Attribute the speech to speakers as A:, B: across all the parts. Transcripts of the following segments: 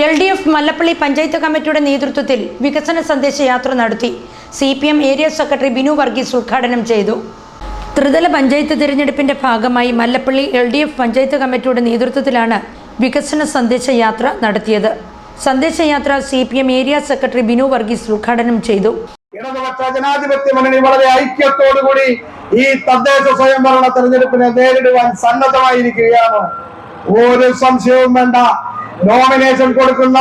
A: L D F Mallappally panchayat കമ്മിറ്റിയുടെ നേതൃത്വത്തിൽ വികസന സന്ദേശ യാത്ര നടത്തി. C P M area secretary Binu Varghese ഉദ്ഘാടനം ചെയ്തു. ത്രിതല പഞ്ചായത്ത് തിരഞ്ഞെടുപ്പിന്റെ ഭാഗമായി Mallappally L D F panchayat കമ്മിറ്റിയുടെ നേതൃത്വത്തിലാണ് വികസന സന്ദേശ യാത്ര നടത്തിയത്. സന്ദേശയാത്ര C P M area secretary Binu Varghese ഉദ്ഘാടനം ചെയ്തു.
B: ജനാധിപത്യ മുന്നണി വളരെ ഐക്യത്തോടുകൂടി ഈ തദ്ദേശ സ്വയംഭരണ തെരഞ്ഞെടുപ്പിനെ നേരിടുവാൻ സന്നദ്ധമായിരിക്കുകയാണ്. ഒരു സംശയവും വേണ്ട. നോമിനേഷൻ കൊടുക്കുന്ന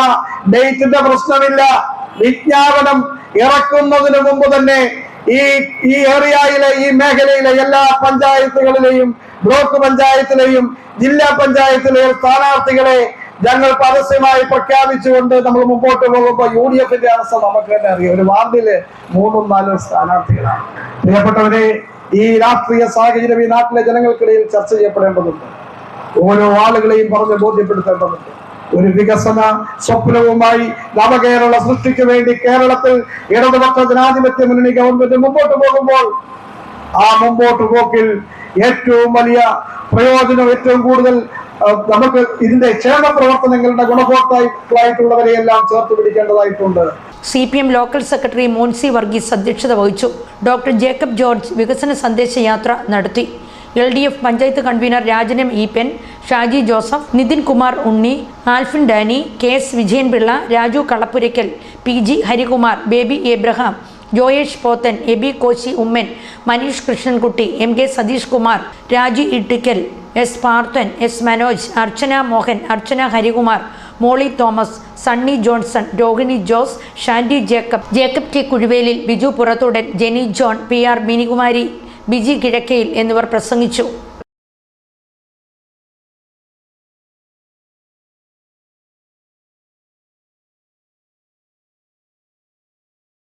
B: ഡേറ്റിന്റെ പ്രശ്നമില്ല. വിജ്ഞാപനം ഇറക്കുന്നതിന് മുമ്പ് തന്നെ ഈ ഈ ഏറിയയിലെ ഈ മേഖലയിലെ എല്ലാ പഞ്ചായത്തുകളിലെയും ബ്ലോക്ക് പഞ്ചായത്തിലെയും ജില്ലാ പഞ്ചായത്തിലെയും സ്ഥാനാർത്ഥികളെ ഞങ്ങൾ പരസ്യമായി പ്രഖ്യാപിച്ചുകൊണ്ട് നമ്മൾ മുമ്പോട്ട് പോകുമ്പോൾ യു ഡി എഫിന്റെ അവസ്ഥ നമുക്ക് തന്നെ അറിയാം. ഒരു വാർഡിൽ മൂന്നും നാലും സ്ഥാനാർത്ഥികളാണ്. പ്രിയപ്പെട്ടവരെ ഈ രാഷ്ട്രീയ സാഹചര്യം ഈ നാട്ടിലെ ജനങ്ങൾക്കിടയിൽ ചർച്ച ചെയ്യപ്പെടേണ്ടതുണ്ട്. ഓരോ ആളുകളെയും പറഞ്ഞ് ബോധ്യപ്പെടുത്തേണ്ടതുണ്ട്. ഒരു വികസന സ്വപ്നവുമായി നവകേരള സൃഷ്ടിക്ക് വേണ്ടി കേരളത്തിൽ ഇടതുപക്ഷ ജനാധിപത്യ മുന്നണി ഗവൺമെന്റ് മുമ്പോട്ട് പോകുമ്പോൾ ആ മുമ്പോട്ട് പോക്കിൽ ഏറ്റവും വലിയ പ്രയോജനം ഏറ്റവും കൂടുതൽ നമുക്ക് ഇതിന്റെ ക്ഷേമ പ്രവർത്തനങ്ങളുടെ ഗുണഭോക്താക്കളായിട്ടുള്ളവരെയെല്ലാം ചേർത്ത് പിടിക്കേണ്ടതായിട്ടുണ്ട്.
A: C P M local secretary Monsy Varghese അധ്യക്ഷത വഹിച്ചു. ഡോക്ടർ ജേക്കബ് ജോർജ് വികസന സന്ദേശ യാത്ര നടത്തി. L D F panchayat convener Rajanam Eapen Shaji Joseph Nithin Kumar Unni Alphin Dani K S Vijayan Pillai Raju Kalappurakkal P G Harikumar Baby Abraham Joyesh Pothan AB Koshy Oommen Manish Krishnankutty M K Satheesh Kumar Raju Ittikkal S Parthan S Manoj Archana Mohan Archana Harikumar Molly Thomas Sunny Johnson Rohini Jose Shandy Jacob Jacob T Kuzhuvelil Biju Purathudan Jeni John P R Minikumari Biji Kizhakkayil എന്നിവർ പ്രസംഗിച്ചു